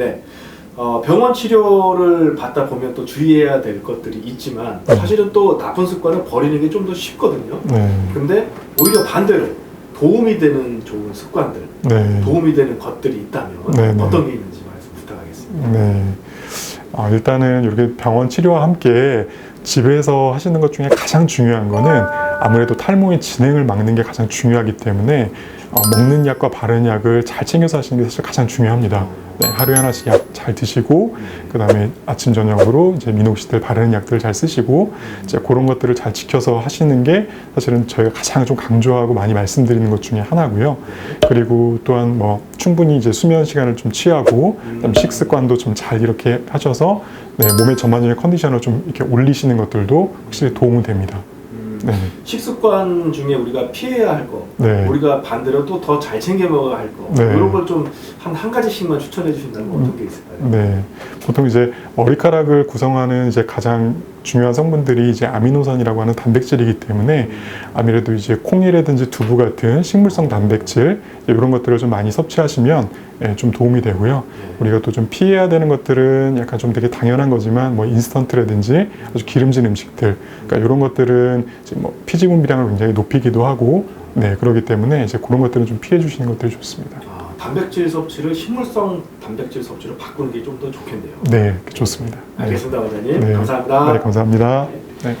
네. 어, 병원 치료를 받다 보면 또 주의해야 될 것들이 있지만 네. 사실은 또 나쁜 습관을 버리는 게 좀 더 쉽거든요. 네. 근데 오히려 반대로 도움이 되는 좋은 습관들, 네. 도움이 되는 것들이 있다면 네, 네. 어떤 게 있는지 말씀 부탁하겠습니다. 네. 아, 일단은 이렇게 병원 치료와 함께 집에서 하시는 것 중에 가장 중요한 거는 아무래도 탈모의 진행을 막는 게 가장 중요하기 때문에 어, 먹는 약과 바르는 약을 잘 챙겨서 하시는 게 사실 가장 중요합니다. 네, 하루에 하나씩 약 잘 드시고 그 다음에 아침 저녁으로 이제 미녹시딜 바르는 약들을 잘 쓰시고 이제 그런 것들을 잘 지켜서 하시는 게 사실은 저희가 가장 좀 강조하고 많이 말씀드리는 것 중에 하나고요. 그리고 또한 뭐 충분히 이제 수면 시간을 좀 취하고 그다음 식습관도 좀 잘 이렇게 하셔서 네, 몸의 전반적인 컨디션을 좀 이렇게 올리시는 것들도 확실히 도움은 됩니다. 음, 네. 식습관 중에 우리가 피해야 할 거, 네. 우리가 반대로 또 더 잘 챙겨 먹어야 할 거, 네. 이런 걸 좀 한 한 가지씩만 추천해 주신다면 어떤 게 있을까요? 네. 보통 이제 머리카락을 구성하는 이제 가장 중요한 성분들이 이제 아미노산이라고 하는 단백질이기 때문에 아무래도 이제 콩이라든지 두부 같은 식물성 단백질 이런 것들을 좀 많이 섭취하시면 예, 좀 도움이 되고요. 네. 우리가 또 좀 피해야 되는 것들은 약간 좀 되게 당연한 거지만 뭐 인스턴트라든지 아주 기름진 음식들 그러니까 이런 것들은 이제 뭐 피지 분비량을 굉장히 높이기도 하고 네 그렇기 때문에 이제 그런 것들은 좀 피해 주시는 것들이 좋습니다. 아, 단백질 섭취를 식물성 단백질 섭취로 바꾸는 게 좀 더 좋겠네요. 네 좋습니다. 네, 알겠습니다, 원장님. 네. 감사합니다. 네 감사합니다. 네. 네.